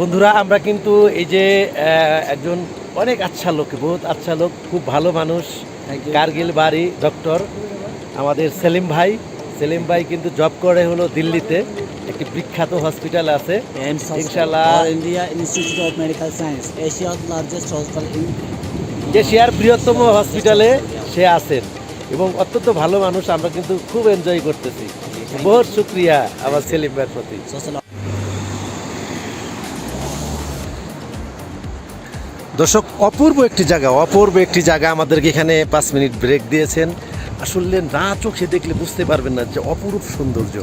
বন্ধুরা আমরা কিন্তু এই যে একজন অনেক আচ্ছা লোক বহুত আচ্ছা লোক খুব ভালো মানুষ। কার্গিল বাড়ি ডক্টর আমাদের সেলিম ভাই। সেলিম ভাই কিন্তু জব করে হলো দিল্লিতে একটি বিখ্যাত হসপিটাল আছে। Institute of Medical Science, Asia's largest এশিয়ার বৃহত্তম হসপিটালে সে আছেন। এবং অত্যন্ত ভালো মানুষ আমরা কিন্তু খুব এনজয় করতেছি। বহুত শুক্রিয়া আমার সেলিম ভাইয়ের প্রতি। দর্শক, অপূর্ব একটি জায়গা, অপূর্ব একটি জায়গা আমাদেরকে এখানে পাঁচ মিনিট ব্রেক দিয়েছেন। আসলে না চোখে দেখলে বুঝতে পারবেন না যে অপরূপ সৌন্দর্য,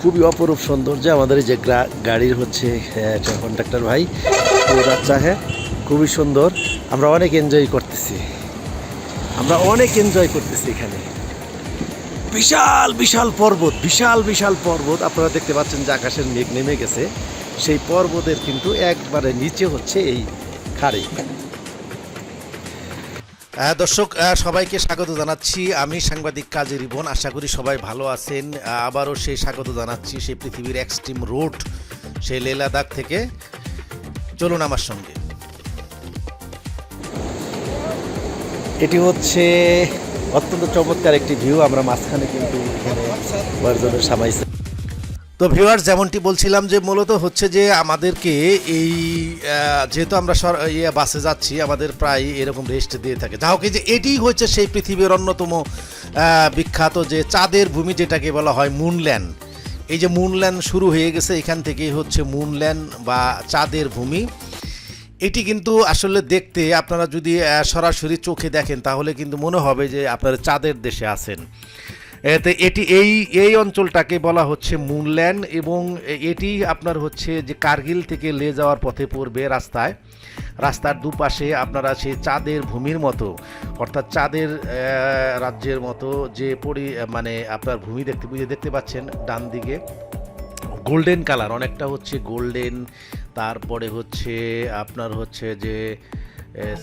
খুবই অপরূপ সৌন্দর্য আমাদের যে গাড়ির হচ্ছে কন্ট্রাক্টর ভাই তো আচ্ছা হ্যাঁ খুবই সুন্দর। আমরা অনেক এনজয় করতেছি। আমরা অনেক এনজয় করতেছি এখানে। বিশাল বিশাল পর্বত, বিশাল বিশাল পর্বত। আপনারা দেখতে পাচ্ছেন যে আকাশের মেঘ নেমে গেছে। সেই পর্বতের কিন্তু একবারে নিচে হচ্ছে এই আহ, দর্শক সবাইকে স্বাগত জানাচ্ছি। আমি সাংবাদিক কাজী রিবন। আশা করি সবাই ভালো আছেন। আবারও সেই স্বাগত জানাচ্ছি সেই পৃথিবীর এক্সট্রিম রোড সেই লে লাদাখ থেকে। চলুন আমার সঙ্গে। এটি হচ্ছে অত্যন্ত চমৎকার একটি ভিউ আমরা মাঝখানে কিন্তু এখানে বর্জনের সামাইছে। তো ভিউয়ার্স যেমনটি বলছিলাম যে মূলত হচ্ছে যে আমাদেরকে এই যেহেতু আমরা ইয়ে বাসে যাচ্ছি, আমাদের প্রায় এরকম রেস্ট দিয়ে থাকে। যা হোক যে এটি হচ্ছে সেই পৃথিবীর অন্যতম বিখ্যাত যে চাঁদের ভূমি যেটাকে বলা হয় মুনল্যান্ড এই যে মুনল্যান্ড শুরু হয়ে গেছে, এখান থেকেই হচ্ছে মুনল্যান্ড বা চাঁদের ভূমি। এটি কিন্তু আসলে দেখতে, আপনারা যদি সরাসরি চোখে দেখেন, তাহলে কিন্তু মনে হবে যে আপনারা চাঁদের দেশে আছেন। এতে এটি এই এই অঞ্চলটাকে বলা হচ্ছে মুনল্যান্ড এবং এটি আপনার হচ্ছে যে কার্গিল থেকে লে যাওয়ার পথে পড়বে রাস্তায়। রাস্তার দুপাশে আপনারা সেই চাঁদের ভূমির মতো, অর্থাৎ চাঁদের রাজ্যের মতো যে পরি মানে আপনার ভূমি দেখতে, বুঝে দেখতে পাচ্ছেন ডান দিকে। গোল্ডেন কালার, অনেকটা হচ্ছে গোল্ডেন, তারপরে হচ্ছে আপনার হচ্ছে যে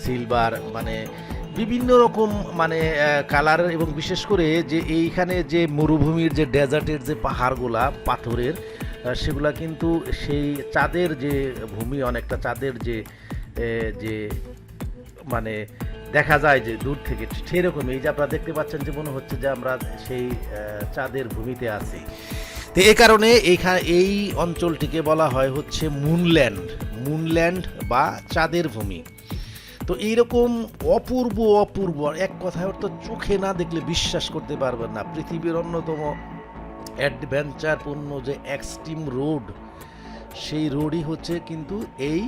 সিলভার মানে বিভিন্ন রকম মানে কালার এবং বিশেষ করে যে এইখানে যে মরুভূমির যে ডেজার্টের যে পাহাড়গুলা, পাথরের সেগুলা কিন্তু সেই চাঁদের যে ভূমি, অনেকটা চাঁদের যে যে মানে দেখা যায় যে দূর থেকে সেরকম এই যে আপনারা দেখতে পাচ্ছেন যে মনে হচ্ছে যে আমরা সেই চাঁদের ভূমিতে আছি। তো এ কারণে এইখানে এই অঞ্চলটিকে বলা হয় হচ্ছে মুনল্যান্ড মুনল্যান্ড বা চাঁদের ভূমি। তো এইরকম অপূর্ব অপূর্ব এক কথায় অর্থ চোখে না দেখলে বিশ্বাস করতে পারবেন না। পৃথিবীর অন্যতম অ্যাডভেঞ্চারপূর্ণ যে এক্সট্রিম রোড, সেই রোডই হচ্ছে কিন্তু এই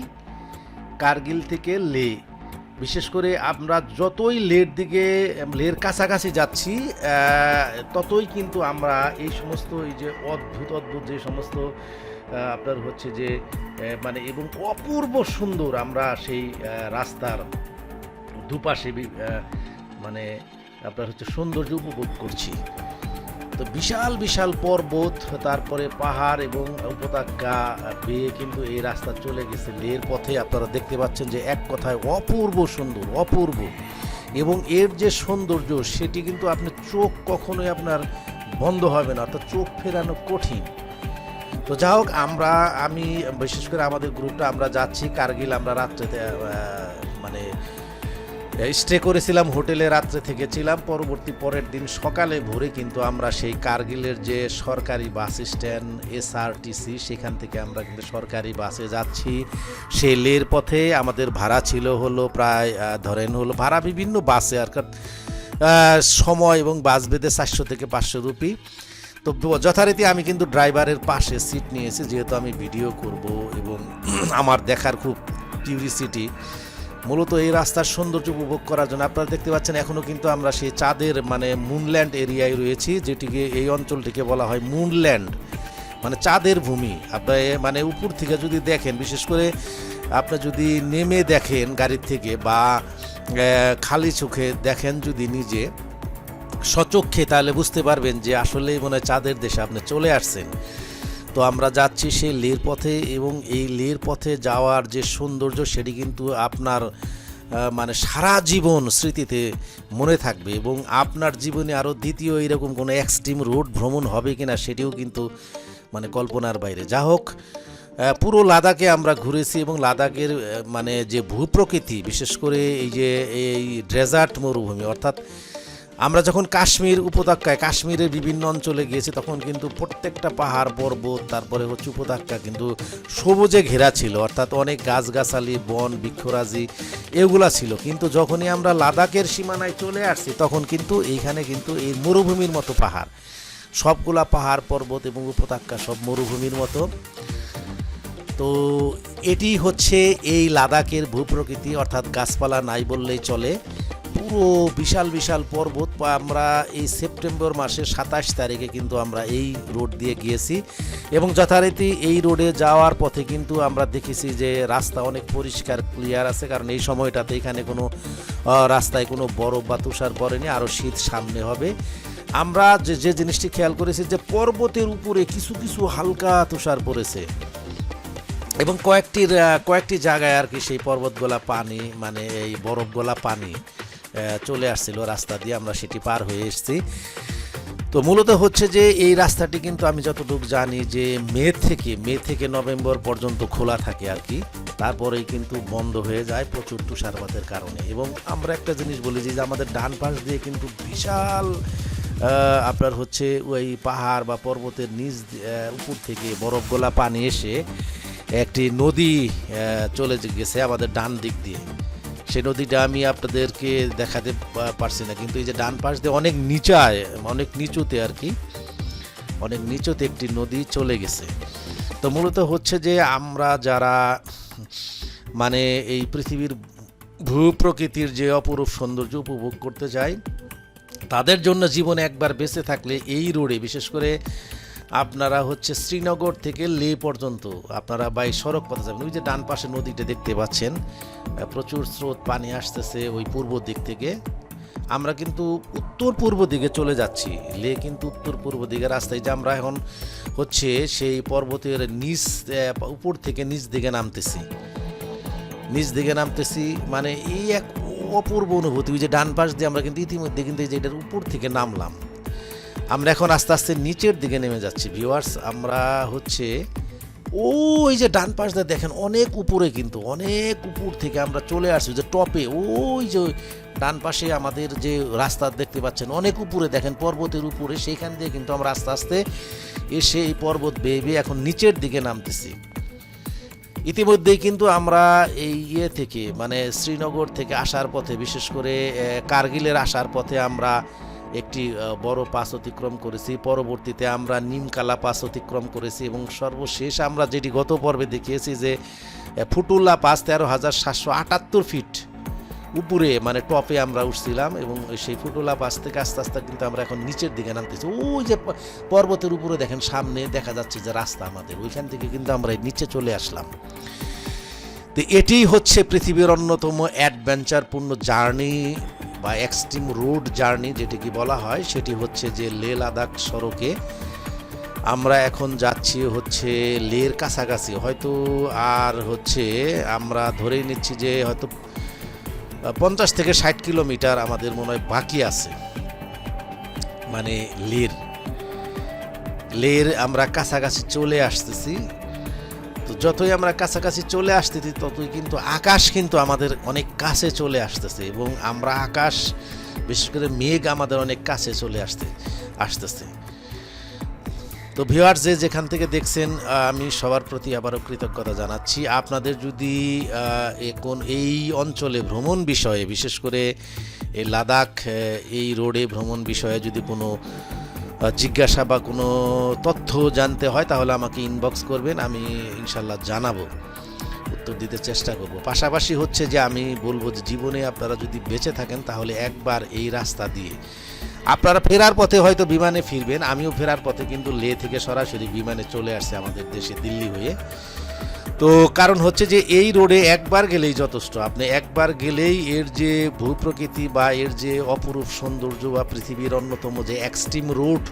কার্গিল থেকে লে। বিশেষ করে আমরা যতই লের দিকে, লের কাছাকাছি যাচ্ছি ততই কিন্তু আমরা এই সমস্ত এই যে অদ্ভুত অদ্ভুত যে সমস্ত আপনার হচ্ছে যে মানে এবং অপূর্ব সুন্দর আমরা সেই রাস্তার দুপাশে মানে আপনার হচ্ছে সৌন্দর্য উপভোগ করছি। তো বিশাল বিশাল পর্বত, তারপরে পাহাড় এবং উপত্যকা বেয়ে কিন্তু এই রাস্তা চলে গেছে লের পথে। আপনারা দেখতে পাচ্ছেন যে এক কথায় অপূর্ব সুন্দর, অপূর্ব। এবং এর যে সৌন্দর্য, সেটি কিন্তু আপনার চোখ কখনোই আপনার বন্ধ হবে না, অর্থাৎ চোখ ফেরানো কঠিন। তো যা হোক, আমরা, আমি বিশেষ করে আমাদের গ্রুপটা, আমরা যাচ্ছি কার্গিল, আমরা রাত্রেতে মানে স্টে করেছিলাম হোটেলে, রাত্রে থেকেছিলাম। পরবর্তী পরের দিন সকালে ভোরে কিন্তু আমরা সেই কার্গিলের যে সরকারি বাস স্ট্যান্ড এসআরটিসি সেখান থেকে আমরা কিন্তু সরকারি বাসে যাচ্ছি। সেই লের পথে আমাদের ভাড়া ছিল হলো প্রায় ধরেন হলো ভাড়া বিভিন্ন বাসে আর সময় এবং বাস বেঁধে চারশো থেকে পাঁচশো রুপি। তো যথারীতি আমি কিন্তু ড্রাইভারের পাশে সিট নিয়েছি, যেহেতু আমি ভিডিও করব এবং আমার দেখার খুব কিউরিসিটি মূলত এই রাস্তার সৌন্দর্য উপভোগ করার জন্য আপনারা দেখতে পাচ্ছেন এখনও কিন্তু আমরা সেই চাঁদের মানে মুনল্যান্ড এরিয়ায় রয়েছি, যেটিকে এই অঞ্চলটিকে বলা হয় মুনল্যান্ড মানে চাঁদের ভূমি। আপনি মানে উপর থেকে যদি দেখেন, বিশেষ করে আপনি যদি নেমে দেখেন গাড়ির থেকে বা খালি চোখে দেখেন যদি নিজে সচক্ষে তাহলে বুঝতে পারবেন যে আসলেই মনে হয় চাঁদের দেশে আপনি চলে আসছেন। তো আমরা যাচ্ছি সেই লের পথে এবং এই লের পথে যাওয়ার যে সৌন্দর্য সেটি কিন্তু আপনার মানে সারা জীবন স্মৃতিতে মনে থাকবে এবং আপনার জীবনে আরও দ্বিতীয় এরকম কোনো এক্সট্রিম রোড ভ্রমণ হবে কিনা সেটিও কিন্তু মানে কল্পনার বাইরে। যা হোক পুরো লাদাখে আমরা ঘুরেছি এবং লাদাখের মানে যে ভূপ্রকৃতি, বিশেষ করে এই যে এই ড্রেজার্ট মরুভূমি, অর্থাৎ আমরা যখন কাশ্মীর উপত্যকায়, কাশ্মীরের বিভিন্ন অঞ্চলে গিয়েছি, তখন কিন্তু প্রত্যেকটা পাহাড়, পর্বত, তারপরে হচ্ছে উপত্যকা কিন্তু সবুজে ঘেরা ছিল। অর্থাৎ অনেক গাছগাছালি, বন, বৃক্ষরাজি এগুলা ছিল। কিন্তু যখনই আমরা লাদাখের সীমানায় চলে আসছি, তখন কিন্তু এইখানে কিন্তু এই মরুভূমির মতো পাহাড়। সবগুলা পাহাড়, পর্বত এবং উপত্যকা সব মরুভূমির মতো। তো এটি হচ্ছে এই লাদাখের ভূপ্রকৃতি, অর্থাৎ গাছপালা নাই বললেই চলে। পুরো বিশাল বিশাল পর্বত। আমরা এই সেপ্টেম্বর মাসের সাতাশ তারিখে কিন্তু আমরা এই রোড দিয়ে গিয়েছি। এবং যথারীতি এই রোডে যাওয়ার পথে কিন্তু আমরা দেখেছি যে রাস্তা অনেক পরিষ্কার ক্লিয়ার আছে। কারণ এই সময়টাতে এখানে কোনো রাস্তায় কোনো বরফ বা তুষার পড়েনি। আরও শীত সামনে হবে। আমরা যে যে জিনিসটি খেয়াল করেছি যে পর্বতের উপরে কিছু কিছু হালকা তুষার পড়েছে। এবং কয়েকটির কয়েকটি জায়গায় আর কি সেই পর্বতগোলা পানি মানে এই বরফগোলা পানি চলে আসছিল রাস্তা দিয়ে, আমরা সেটি পার হয়ে এসেছি। তো মূলত হচ্ছে যে এই রাস্তাটি কিন্তু আমি যতটুকু জানি যে মে থেকে মে থেকে নভেম্বর পর্যন্ত খোলা থাকে আর কি। তারপরেই কিন্তু বন্ধ হয়ে যায় প্রচুর তুষারপাতের কারণে। এবং আমরা একটা জিনিস বলি যে আমাদের ডান পাশ দিয়ে কিন্তু বিশাল আপনার হচ্ছে ওই পাহাড় বা পর্বতের নিচ উপর থেকে বরফগোলা পানি এসে একটি নদী চলে গেছে আমাদের ডান দিক দিয়ে। সেই নদীটা আমি আপনাদেরকে দেখাতে পারছি না। কিন্তু এই যে ডান পাশ দিয়ে অনেক নিচায়, অনেক নিচুতে আর কি, অনেক নিচুতে একটি নদী চলে গেছে। তো মূলত হচ্ছে যে আমরা যারা মানে এই পৃথিবীর ভূপ্রকৃতির যে অপরূপ সৌন্দর্য উপভোগ করতে চাই, তাদের জন্য জীবনে একবার বেঁচে থাকলে এই রোডে, বিশেষ করে আপনারা হচ্ছে শ্রীনগর থেকে লে পর্যন্ত, আপনারা বাই সড়ক পথে যাবেন। ওই যে ডান পাশে নদীটা দেখতে পাচ্ছেন প্রচুর স্রোত, পানি আসতেছে ওই পূর্ব দিক থেকে। আমরা কিন্তু উত্তর পূর্ব দিকে চলে যাচ্ছি। লে কিন্তু উত্তর পূর্ব দিকে রাস্তায় যে আমরা এখন হচ্ছে সেই পর্বতের নিচ উপর থেকে নিচ দিকে নামতেছি। নিচ দিকে নামতেছি মানে এই এক অপূর্ব অনুভূতি। ওই যে ডান পাশ দিয়ে আমরা কিন্তু ইতিমধ্যে কিন্তু এই যে এটার উপর থেকে নামলাম। আমরা এখন আস্তে আস্তে নিচের দিকে নেমে যাচ্ছি ভিউয়ার্স আমরা হচ্ছে ওই যে ডান পাশ দিয়ে দেখেন, অনেক উপরে কিন্তু, অনেক উপর থেকে আমরা চলে আসছি যে টপে ওই যে ডান পাশে আমাদের যে রাস্তা দেখতে পাচ্ছেন, অনেক উপরে দেখেন, পর্বতের উপরে সেইখান দিয়ে কিন্তু আমরা আস্তে আস্তে এসে এই পর্বত বেয়ে বেয়ে এখন নিচের দিকে নামতেছি। ইতিমধ্যেই কিন্তু আমরা এই ইয়ে থেকে মানে শ্রীনগর থেকে আসার পথে, বিশেষ করে কার্গিলের আসার পথে আমরা একটি বড় পাস অতিক্রম করেছি। পরবর্তীতে আমরা নিমকালা পাস অতিক্রম করেছি এবং সর্বশেষ আমরা যেটি গত পর্বে দেখিয়েছি যে ফুটুল্লা পাস তেরো হাজার সাতশো আটাত্তর ফিট উপরে মানে টপে আমরা উঠছিলাম এবং সেই ফুটুলা পাস থেকে আস্তে আস্তে কিন্তু আমরা এখন নিচের দিকে নামতেছি। ওই যে পর্বতের উপরে দেখেন, সামনে দেখা যাচ্ছে যে রাস্তা আমাদের। ওইখান থেকে কিন্তু আমরা নিচে চলে আসলাম। তো এটিই হচ্ছে পৃথিবীর অন্যতম অ্যাডভেঞ্চারপূর্ণ জার্নি। বা এক্সট্রিম রোড জার্নি যেটিকে বলা হয়, সেটি হচ্ছে যে লে লাদাখ সড়কে আমরা এখন যাচ্ছি হচ্ছে লের কাছাকাছি। হয়তো আর হচ্ছে আমরা ধরেই নিচ্ছি যে হয়তো পঞ্চাশ থেকে ষাট কিলোমিটার আমাদের মনে হয় বাকি আছে মানে লের লের আমরা কাছাকাছি চলে আসতেছি। তো যতই আমরা কাছাকাছি চলে আসতেছি, ততই কিন্তু আকাশ কিন্তু আমাদের অনেক কাছে চলে আসতেছে এবং আমরা আকাশ, বিশেষ করে মেঘ আমাদের অনেক কাছে চলে আসতে, আসতেছে। তো ভিউয়ার্স যে যেখান থেকে দেখছেন আমি সবার প্রতি আবারও কৃতজ্ঞতা জানাচ্ছি। আপনাদের যদি কোন এই অঞ্চলে ভ্রমণ বিষয়ে, বিশেষ করে এই লাদাখ এই রোডে ভ্রমণ বিষয়ে যদি কোনো জিজ্ঞাসা বা কোনো তথ্য জানতে হয়, তাহলে আমাকে ইনবক্স করবেন, আমি ইনশাল্লাহ জানাব, উত্তর দিতে চেষ্টা করব। পাশাপাশি হচ্ছে যে আমি বলব যে জীবনে আপনারা যদি বেঁচে থাকেন, তাহলে একবার এই রাস্তা দিয়ে। আপনারা ফেরার পথে হয়তো বিমানে ফিরবেন, আমিও ফেরার পথে, কিন্তু লে থেকে সরাসরি বিমানে চলে আসছে আমাদের দেশে, দিল্লি হয়ে। তো কারণ হচ্ছে যে এই রোডে একবার গেলেই যথেষ্ট। আপনি একবার গেলেই এর যে ভূপ্রকৃতি বা এর যে অপরূপ সৌন্দর্য বা পৃথিবীর অন্যতম যে এক্সট্রিম রোড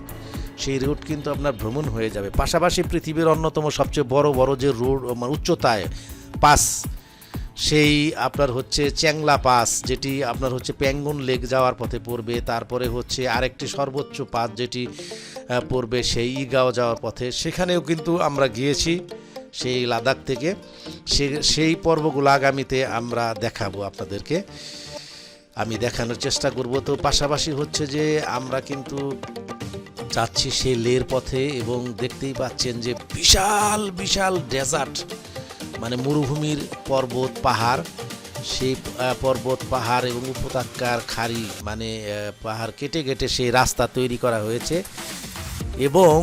সেই রোড কিন্তু আপনার ভ্রমণ হয়ে যাবে। পাশাপাশি পৃথিবীর অন্যতম সবচেয়ে বড় বড় যে রোড মানে উচ্চতায় পাস সেই আপনার হচ্ছে চ্যাংলা পাস যেটি আপনার হচ্ছে প্যাঙ্গন লেক যাওয়ার পথে পড়বে। তারপরে হচ্ছে আরেকটি সর্বোচ্চ পাস যেটি পড়বে সেই ইগাও যাওয়ার পথে। সেখানেও কিন্তু আমরা গিয়েছি। সেই লাদাখ থেকে সে, সেই পর্বগুলো আগামীতে আমরা দেখাবো আপনাদেরকে। আমি দেখানোর চেষ্টা করব। তো পাশাপাশি হচ্ছে যে আমরা কিন্তু যাচ্ছি সেই লের পথে এবং দেখতেই পাচ্ছেন যে বিশাল বিশাল ডেজার্ট মানে মরুভূমির পর্বত, পাহাড়। সেই পর্বত, পাহাড় এবং উপত্যকার খাড়ি মানে পাহাড় কেটে কেটে সেই রাস্তা তৈরি করা হয়েছে। এবং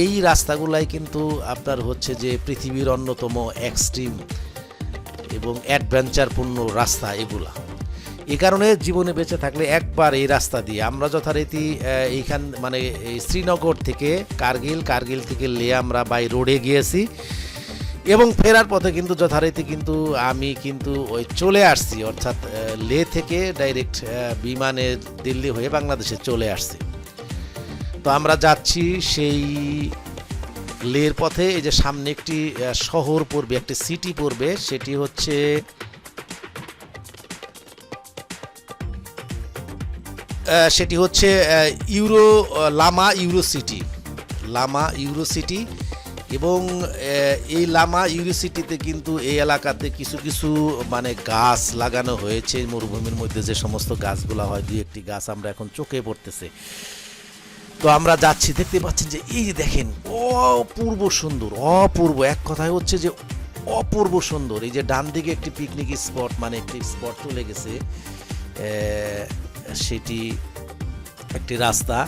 এই রাস্তাগুলাই কিন্তু আপনার হচ্ছে যে পৃথিবীর অন্যতম এক্সট্রিম এবং অ্যাডভেঞ্চারপূর্ণ রাস্তা এগুলা। এ কারণে জীবনে বেঁচে থাকলে একবার এই রাস্তা দিয়ে আমরা যথারীতি এইখান মানে শ্রীনগর থেকে কার্গিল কার্গিল থেকে লে আমরা বাই রোডে গিয়েছি এবং ফেরার পথে কিন্তু যথারীতি কিন্তু আমি কিন্তু ওই চলে আসছি, অর্থাৎ লে থেকে ডাইরেক্ট বিমানে দিল্লি হয়ে বাংলাদেশে চলে আসছি। তো আমরা যাচ্ছি সেই লের পথে, এই যে সামনে একটি শহর পড়বে, একটি সিটি পড়বে, সেটি হচ্ছে সেটি হচ্ছে ইউরো লামা ইউরো সিটি। লামা ইউরো সিটি এবং এই লামা ইউরো সিটিতে কিন্তু এই এলাকাতে কিছু কিছু মানে গাছ লাগানো হয়েছে। মরুভূমির মধ্যে যে সমস্ত গাছগুলো হয় দুই একটি গাছ আমরা এখন চোখে পড়তেছে। তো আমরা যাচ্ছি, দেখতে পাচ্ছেন যে এই যে দেখেন, অপূর্ব সুন্দর, অপূর্ব। এক কথায় হচ্ছে যে অপূর্ব সুন্দর। এই যে ডান দিকে একটি পিকনিক স্পট মানে একটি স্পট চলে গেছে সেটি একটি রাস্তা।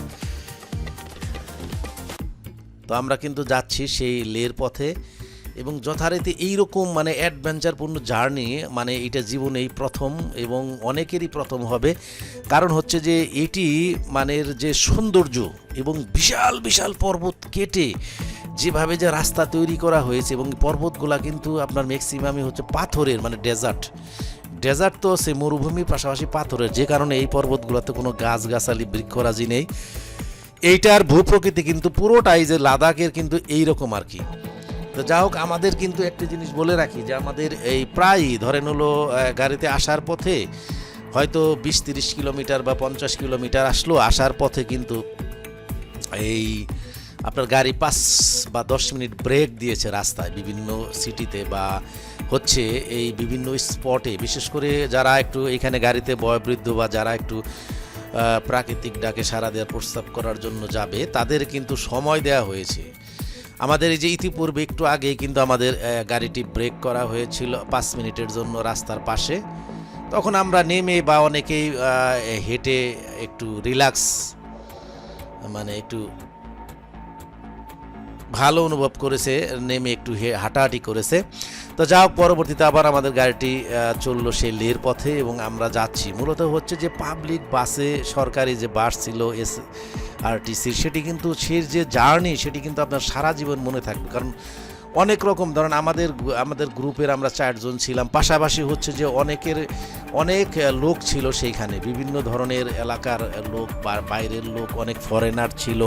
তো আমরা কিন্তু যাচ্ছি সেই লের পথে। এবং যথারীতি এইরকম মানে অ্যাডভেঞ্চারপূর্ণ জার্নি মানে এটা জীবনে এই প্রথম এবং অনেকেরই প্রথম হবে। কারণ হচ্ছে যে এটি মানের যে সৌন্দর্য এবং বিশাল বিশাল পর্বত কেটে যেভাবে যে রাস্তা তৈরি করা হয়েছে এবং পর্বতগুলা কিন্তু আপনার ম্যাক্সিমামই হচ্ছে পাথরের মানে ডেজার্ট ডেজার্ট তো সে মরুভূমির পাশাপাশি পাথরের, যে কারণে এই পর্বতগুলোতে কোনো গাছগাছালি, বৃক্ষরাজি নেই। এইটার ভূপ্রকৃতি কিন্তু পুরোটাই যে লাদাখের কিন্তু এই রকম আর কি। তো যা হোক, আমাদের কিন্তু একটা জিনিস বলে রাখি যে আমাদের এই প্রায় ধরেন হলো গাড়িতে আসার পথে হয়তো বিশ তিরিশ কিলোমিটার বা পঞ্চাশ কিলোমিটার আসলো, আসার পথে কিন্তু এই আপনার গাড়ি পাঁচ বা দশ মিনিট ব্রেক দিয়েছে রাস্তায় বিভিন্ন সিটিতে বা হচ্ছে এই বিভিন্ন স্পটে। বিশেষ করে যারা একটু এখানে গাড়িতে বয়োবৃদ্ধ বা যারা একটু প্রাকৃতিক ডাকে সারা দেওয়ার প্রস্তাব করার জন্য যাবে, তাদের কিন্তু সময় দেওয়া হয়েছে। আমাদের এই যে ইতিপূর্বে একটু আগেই কিন্তু আমাদের গাড়িটি ব্রেক করা হয়েছিল পাঁচ মিনিটের জন্য রাস্তার পাশে। তখন আমরা নেমে বা অনেকেই হেঁটে একটু রিল্যাক্স মানে একটু ভালো অনুভব করেছে, নেমে একটু হে- হাঁটাহাঁটি করেছে। তো যা হোক পরবর্তীতে আবার আমাদের গাড়িটি চলল সেই লের পথে এবং আমরা যাচ্ছি। মূলত হচ্ছে যে পাবলিক বাসে সরকারি যে বাস ছিল, এস আরটিসি, সেটি কিন্তু সে, যে জার্নি সেটি কিন্তু আপনার সারা জীবন মনে থাকবে। কারণ অনেক রকম, ধরেন আমাদের আমাদের গ্রুপের আমরা চারজন ছিলাম। পাশাপাশি হচ্ছে যে অনেকের, অনেক লোক ছিল সেইখানে। বিভিন্ন ধরনের এলাকার লোক বাইরের লোক, অনেক ফরেনার ছিল।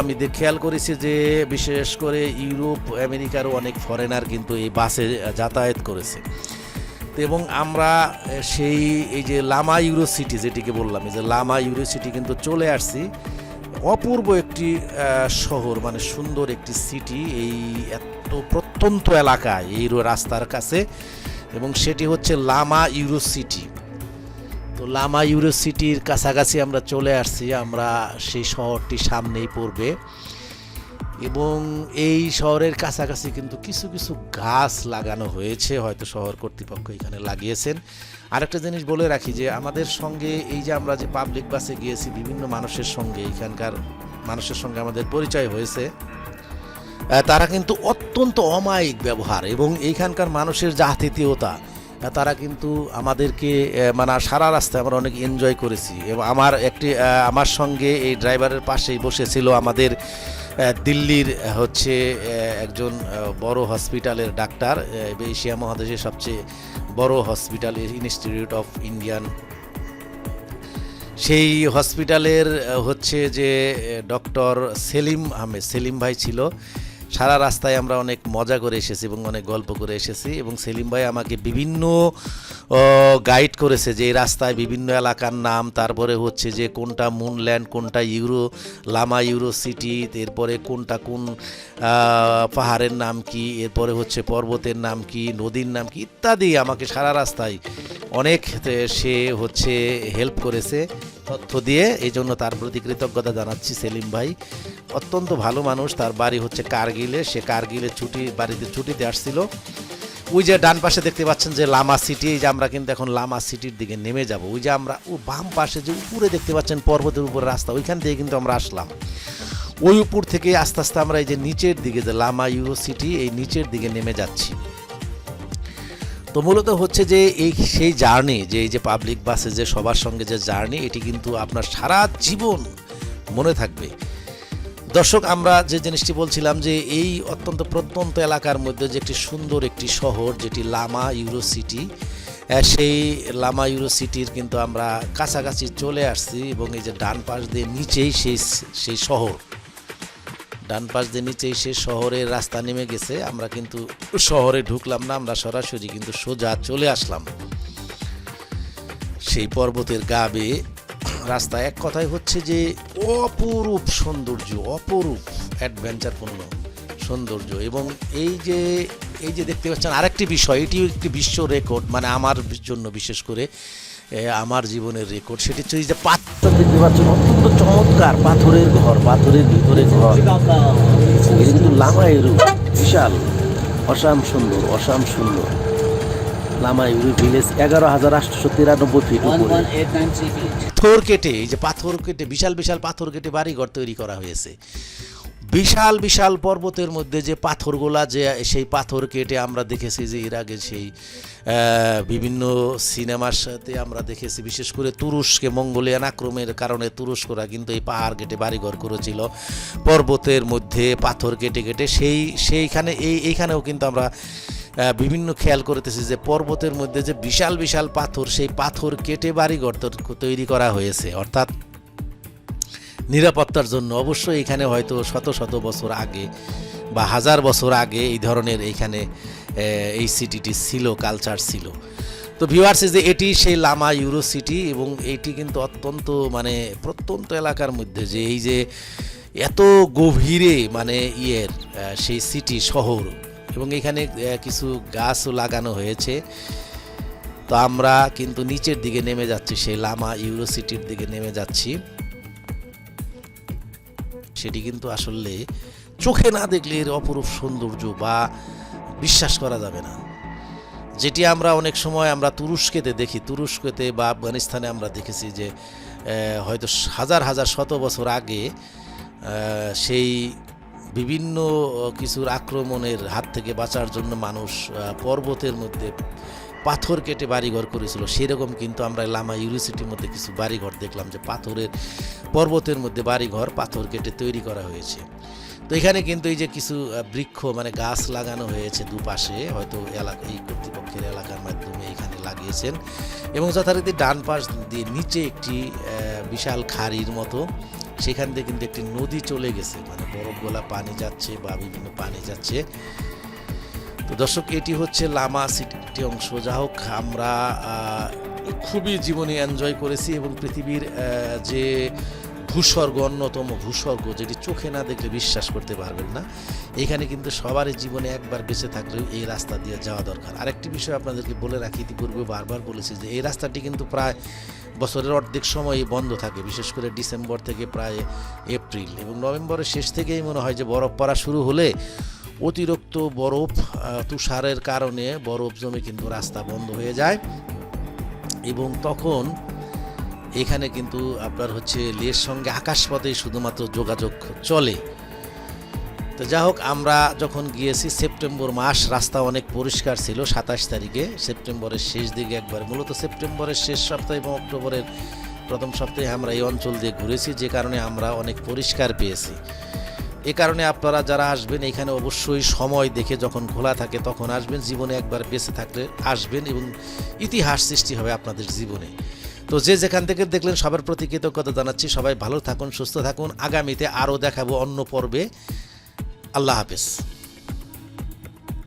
আমি খেয়াল করেছি যে বিশেষ করে ইউরোপ, আমেরিকারও অনেক ফরেনার কিন্তু এই বাসে যাতায়াত করেছে। তো এবং আমরা সেই, এই যে লামা ইউরো সিটি যেটিকে বললাম, এই যে লামা ইউরো সিটি কিন্তু চলে আসছি, অপূর্ব একটি শহর মানে সুন্দর একটি সিটি এই এত প্রত্যন্ত এলাকায়, এই রাস্তার কাছে, এবং সেটি হচ্ছে লামা ইউরো সিটি তো লামা ইউরো সিটির কাছাকাছি আমরা চলে আসছি, আমরা সেই শহরটি সামনেই পড়বে। এবং এই শহরের কাছাকাছি কিন্তু কিছু কিছু গাছ লাগানো হয়েছে, হয়তো শহর কর্তৃপক্ষ এখানে লাগিয়েছেন। আরেকটা জিনিস বলে রাখি যে, আমাদের সঙ্গে এই যে আমরা যে পাবলিক বাসে গিয়েছি, বিভিন্ন মানুষের সঙ্গে, এখানকার মানুষের সঙ্গে আমাদের পরিচয় হয়েছে তারা কিন্তু অত্যন্ত অমায়িক ব্যবহার এবং এইখানকার মানুষের যা আতিথেয়তা তারা কিন্তু আমাদেরকে মানে সারা রাস্তায় আমরা অনেক এনজয় করেছি। এবং আমার একটি আমার সঙ্গে এই ড্রাইভারের পাশেই বসেছিল আমাদের দিল্লির হচ্ছে একজন বড় হসপিটালের ডাক্তার এশিয়া মহাদেশের সবচেয়ে বড় হসপিটাল ইনস্টিটিউট অফ ইন্ডিয়ান। সেই হসপিটালের হচ্ছে যে ডক্টর সেলিম আহমেদ, সেলিম ভাই ছিল সারা রাস্তায় আমরা অনেক মজা করে এসেছি এবং অনেক গল্প করে এসেছি এবং সেলিম ভাই আমাকে বিভিন্ন গাইড করেছে যে রাস্তায় বিভিন্ন এলাকার নাম, তারপরে হচ্ছে যে কোনটা মুনল্যান্ড কোনটা ইউরো, লামা ইউরো সিটি, এরপরে কোনটা কোন পাহাড়ের নাম কি, এরপরে হচ্ছে পর্বতের নাম কি, নদীর নাম কি, ইত্যাদি আমাকে সারা রাস্তায় অনেক সে হচ্ছে হেল্প করেছে। তথ্য দিয়ে, এই জন্য তার প্রতি কৃতজ্ঞতা জানাচ্ছি সেলিম ভাই। অত্যন্ত ভালো মানুষ, তার বাড়ি হচ্ছে কার্গিলে, সে কার্গিলে ছুটি, বাড়িতে ছুটিতে আসছিল। ওই যে ডান পাশে দেখতে পাচ্ছেন যে লামা সিটি, এই যে আমরা কিন্তু এখন লামা সিটির দিকে নেমে যাব। ওই যে আমরা ও বাম পাশে যে উপরে দেখতে পাচ্ছেন পর্বতের উপরে রাস্তা, ওইখান থেকে কিন্তু আমরা আসলাম। ওই উপর থেকে আস্তে আস্তে আমরা এই যে নিচের দিকে যে লামা ইউরো সিটি, এই নিচের দিকে নেমে যাচ্ছি। তো মূলত হচ্ছে যে এই সেই জার্নি, যে এই যে পাবলিক বাসে যে সবার সঙ্গে যে জার্নি, এটি কিন্তু আপনার সারা জীবন মনে থাকবে। দর্শক, আমরা যে জিনিসটি বলছিলাম যে এই অত্যন্ত প্রত্যন্ত এলাকার মধ্যে যে একটি সুন্দর একটি শহর, যেটি লামা ইউরো সিটি সেই লামা ইউরো সিটির কিন্তু আমরা কাছাকাছি চলে আসছি এবং এই যে ডান পাশ দিয়ে নিচেই সেই সেই শহর। ডান পাশ দিয়ে নিচেই সে শহরের রাস্তা নেমে গেছে। আমরা কিন্তু শহরে ঢুকলাম না, আমরা সরাসরি কিন্তু সোজা চলে আসলাম। সেই পর্বতের গা বেয়ে রাস্তা এক কথায় হচ্ছে যে অপরূপ সৌন্দর্য, অপরূপ অ্যাডভেঞ্চারপূর্ণ সৌন্দর্য। এবং এই যে এই যে দেখতে পাচ্ছেন আরেকটি বিষয়, এটিও একটি বিশ্ব রেকর্ড মানে আমার জন্য বিশেষ করে আমার জীবনের রেকর্ড সেটি হচ্ছে যে পাথর দেখতে পাচ্ছেন অত্যন্ত চমৎকার পাথরের ঘর, পাথরের ভিতরে ঘর। কিন্তু লামাই লামাইরু বিশাল, অসাম সুন্দর অসাম সুন্দর। লামাইরু ভিলেজ এগারো হাজার আটশো তিরানব্বই ফিট উপরে। 11893 পাথর কেটে যে পাথর কেটে, বিশাল বিশাল পাথর কেটে বাড়ি ঘর তৈরি করা হয়েছে। বিশাল বিশাল পর্বতের মধ্যে যে পাথরগুলা যে সেই পাথর কেটে আমরা দেখেছি যে এর আগে সেই বিভিন্ন সিনেমার সাথে আমরা দেখেছি। বিশেষ করে তুরস্কে মঙ্গোলিয়ান আক্রমণের কারণে তুরস্করা কিন্তু এই পাহাড় কেটে বাড়িঘর করেছিল। পর্বতের মধ্যে পাথর কেটে কেটে সেই, সেইখানে এই, এইখানেও কিন্তু আমরা বিভিন্ন খেয়াল করতেছি যে পর্বতের মধ্যে যে বিশাল বিশাল পাথর, সেই পাথর কেটে বাড়িঘর তৈরি করা হয়েছে। অর্থাৎ নিরাপত্তার জন্য। অবশ্যই এখানে হয়তো শত শত বছর আগে বা হাজার বছর আগে এই ধরনের এইখানে এই সিটিটি ছিল কালচার ছিল। তো ভিউয়ার্স যে এটি সেই লামা ইউরো সিটি এবং এটি কিন্তু অত্যন্ত মানে প্রত্যন্ত এলাকার মধ্যে যে এই যে এত গভীরে মানে ইয়ের সেই সিটি শহর এবং এখানে কিছু গাছও লাগানো হয়েছে। তো আমরা কিন্তু নিচের দিকে নেমে যাচ্ছি, সেই লামা ইউরো সিটির দিকে নেমে যাচ্ছি। সেটি কিন্তু আসলে চোখে না দেখলে এর অপরূপ সৌন্দর্য বা বিশ্বাস করা যাবে না। যেটি আমরা অনেক সময় আমরা তুরস্কেতে দেখি, তুরস্কেতে বা আফগানিস্তানে আমরা দেখেছি যে হয়তো হাজার হাজার, শত বছর আগে সেই বিভিন্ন কিছুর আক্রমণের হাত থেকে বাঁচার জন্য মানুষ পর্বতের মধ্যে পাথর কেটে বাড়িঘর করেছিল। সেরকম কিন্তু আমরা লামা ইউনিভার্সিটির মধ্যে কিছু বাড়িঘর দেখলাম যে পাথরের পর্বতের মধ্যে বাড়িঘর পাথর কেটে তৈরি করা হয়েছে। তো এখানে কিন্তু এই যে কিছু বৃক্ষ মানে গাছ লাগানো হয়েছে দুপাশে, হয়তো এলাকা, এই কর্তৃপক্ষের এলাকার মাধ্যমে এখানে লাগিয়েছেন এবং যথারীতি ডান পাশ দিয়ে নিচে একটি বিশাল খাড়ির মতো, সেখান থেকে কিন্তু একটি নদী চলে গেছে। মানে বরফ গোলা পানি যাচ্ছে বা বিভিন্ন পানি যাচ্ছে। তো দর্শক, এটি হচ্ছে লামা সিটি অংশ। যা হোক, আমরা খুবই জীবনে এনজয় করেছি এবং পৃথিবীর যে ভূস্বর্গ, অন্যতম ভূস্বর্গ, যেটি চোখে না দেখলে বিশ্বাস করতে পারবেন না, এখানে কিন্তু সবারই জীবনে একবার বেঁচে থাকলেও এই রাস্তা দিয়ে যাওয়া দরকার। আরেকটি বিষয় আপনাদেরকে বলে রাখি, ইতিপূর্বে বারবার বলেছি যে এই রাস্তাটি কিন্তু প্রায় বছরের অর্ধেক সময়ই বন্ধ থাকে, বিশেষ করে ডিসেম্বর থেকে প্রায় এপ্রিল এবং নভেম্বরের শেষ থেকেই মনে হয় যে বরফ পড়া শুরু হলে অতিরিক্ত বরফ তুষারের কারণে বরফ জমে কিন্তু রাস্তা বন্ধ হয়ে যায়। এবং তখন এখানে কিন্তু আপনার হচ্ছে লের সঙ্গে আকাশপথে শুধুমাত্র যোগাযোগ চলে। তো যা হোক, আমরা যখন গিয়েছি, সেপ্টেম্বর মাস, রাস্তা অনেক পরিষ্কার ছিল সাতাশ তারিখে। সেপ্টেম্বরের শেষ দিকে একবার, মূলত সেপ্টেম্বরের শেষ সপ্তাহে এবং অক্টোবরের প্রথম সপ্তাহে আমরা এই অঞ্চল দিয়ে ঘুরেছি, যে কারণে আমরা অনেক পরিষ্কার পেয়েছি। এ কারণে আপনারা যারা আসবেন এখানে অবশ্যই সময় দেখে যখন খোলা থাকে তখন আসবেন, জীবনে একবার বেঁচে থাকলে আসবেন এবং ইতিহাস সৃষ্টি হবে আপনাদের জীবনে। তো যে যেখান থেকে দেখলেন সবার প্রতি কৃতজ্ঞতা জানাচ্ছি। সবাই ভালো থাকুন, সুস্থ থাকুন। আগামীতে আরও দেখাবো অন্য পর্বে। আল্লাহ হাফেজ।